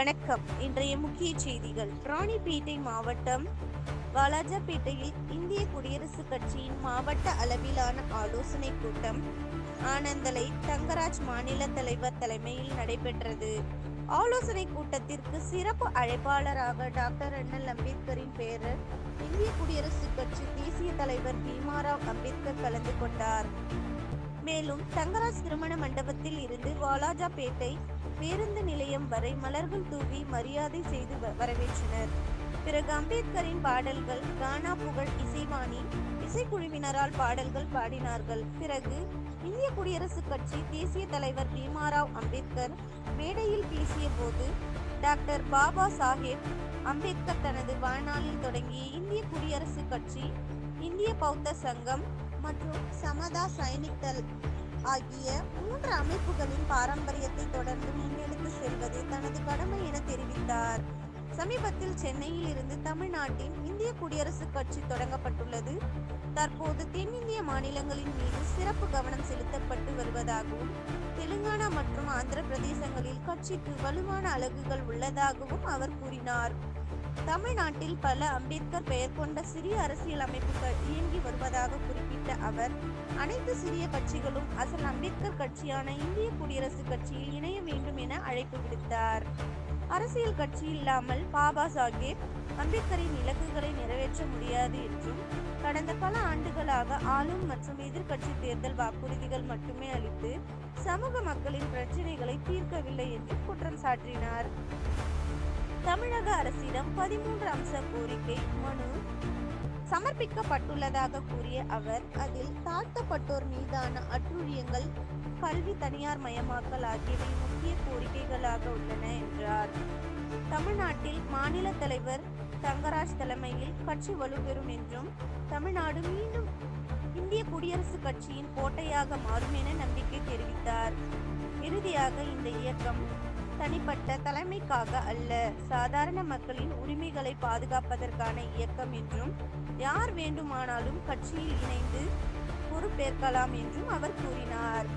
வணக்கம். இன்றைய முக்கிய செய்திகள். ராணிப்பேட்டை மாவட்டம் வாலாஜாபேட்டையில் இந்திய குடியரசுக் கட்சியின் மாவட்ட அளவிலான ஆலோசனை கூட்டம் ஆனந்தலை தங்கராஜ் மாநில தலைவர் தலைமையில் நடைபெற்றது. ஆலோசனை கூட்டத்திற்கு சிறப்பு அழைப்பாளராக டாக்டர் அண்ணல் அம்பேத்கரின் பேரர் இந்திய குடியரசுக் கட்சி தேசிய தலைவர் பீமாராவ் அம்பேத்கர் கலந்து கொண்டார். மேலும் தங்கராஜ் திருமண மண்டபத்தில் இருந்து வாலாஜாபேட்டை பேருந்து நிலையம் வரை மலர்கள் தூவி மரியாதை செய்து வ- வரவேற்றனர். பிறகு அம்பேத்கரின் பாடல்கள் கானா புகழ் இசைவாணி இசைக்குழுவினரால் பாடல்கள் பாடினார்கள். பிறகு இந்திய குடியரசுக் கட்சி தேசிய தலைவர் பீமாராவ் அம்பேத்கர் மேடையில் பேசிய போது டாக்டர் பாபா சாஹேப் அம்பேத்கர் தனது வாழ்நாளில் தொடங்கிய இந்திய குடியரசுக் கட்சி இந்திய பௌத்த சங்கம் மற்றும் சமதா சைனிக் ஆகிய மூன்று அமைப்புகளின் பாரம்பரியத்தை தொடர்ந்து முன்னெடுத்து செல்வதே தனது கடமை என தெரிவித்தார். சமீபத்தில் சென்னையில் இருந்து தமிழ்நாட்டின் இந்திய குடியரசுக் கட்சி தொடங்கப்பட்டுள்ளது. தற்போது தென்னிந்திய மாநிலங்களின் மீது சிறப்பு கவனம் செலுத்தப்பட்டு வருவதாகவும் தெலுங்கானா மற்றும் ஆந்திர பிரதேசங்களில் கட்சிக்கு வலுவான அலகுகள் உள்ளதாகவும் அவர் கூறினார். தமிழ்நாட்டில் பல அம்பேத்கர் பெயர் கொண்ட சிறிய அரசியல் அமைப்புகள் இயங்கி வருவதாக குறிப்பிட்ட அவர் அனைத்து சிறிய கட்சிகளும் அசல் அம்பேத்கர் கட்சியான இந்திய குடியரசுக் கட்சியில் இணைய வேண்டும் என அழைப்பு விடுத்தார். அரசியல் கட்சி இல்லாமல் பாபா சாஹேப் அம்பேத்கரின் இலக்குகளை நிறைவேற்ற முடியாது என்றும் கடந்த பல ஆண்டுகளாக ஆளும் மற்றும் எதிர்க்கட்சி தேர்தல் வாக்குறுதிகள் மட்டுமே அளித்து சமூக மக்களின் பிரச்சினைகளை தீர்க்கவில்லை என்று குற்றம் சாட்டினார். தமிழக அரசிடம் பதிமூன்று அம்ச கோரிக்கை மனு சமர்ப்பிக்கப்பட்டுள்ளதாக கூறிய அவர் அதில் தாழ்த்தப்பட்டோர் மீதான அட்டூழியங்கள் கல்வி தனியார் மயமாக்கல் ஆகியவை முக்கிய கோரிக்கைகளாக உள்ளன என்றார். தமிழ்நாட்டில் மாநில தலைவர் தங்கராஜ் தலைமையில் கட்சி வலுப்பெறும் என்றும் தமிழ்நாடு மீண்டும் இந்திய குடியரசுக் கட்சியின் கோட்டையாக மாறும் என நம்பிக்கை தெரிவித்தார். இறுதியாக இந்த இயக்கம் தனிப்பட்ட தலைமைக்காக அல்ல. சாதாரண மக்களின் உரிமைகளை பாதுகாப்பதற்கான இயக்கம் என்றும் யார் வேண்டுமானாலும் கட்சியில் இணைந்து பொறுப்பேற்கலாம் என்றும் அவர் கூறினார்.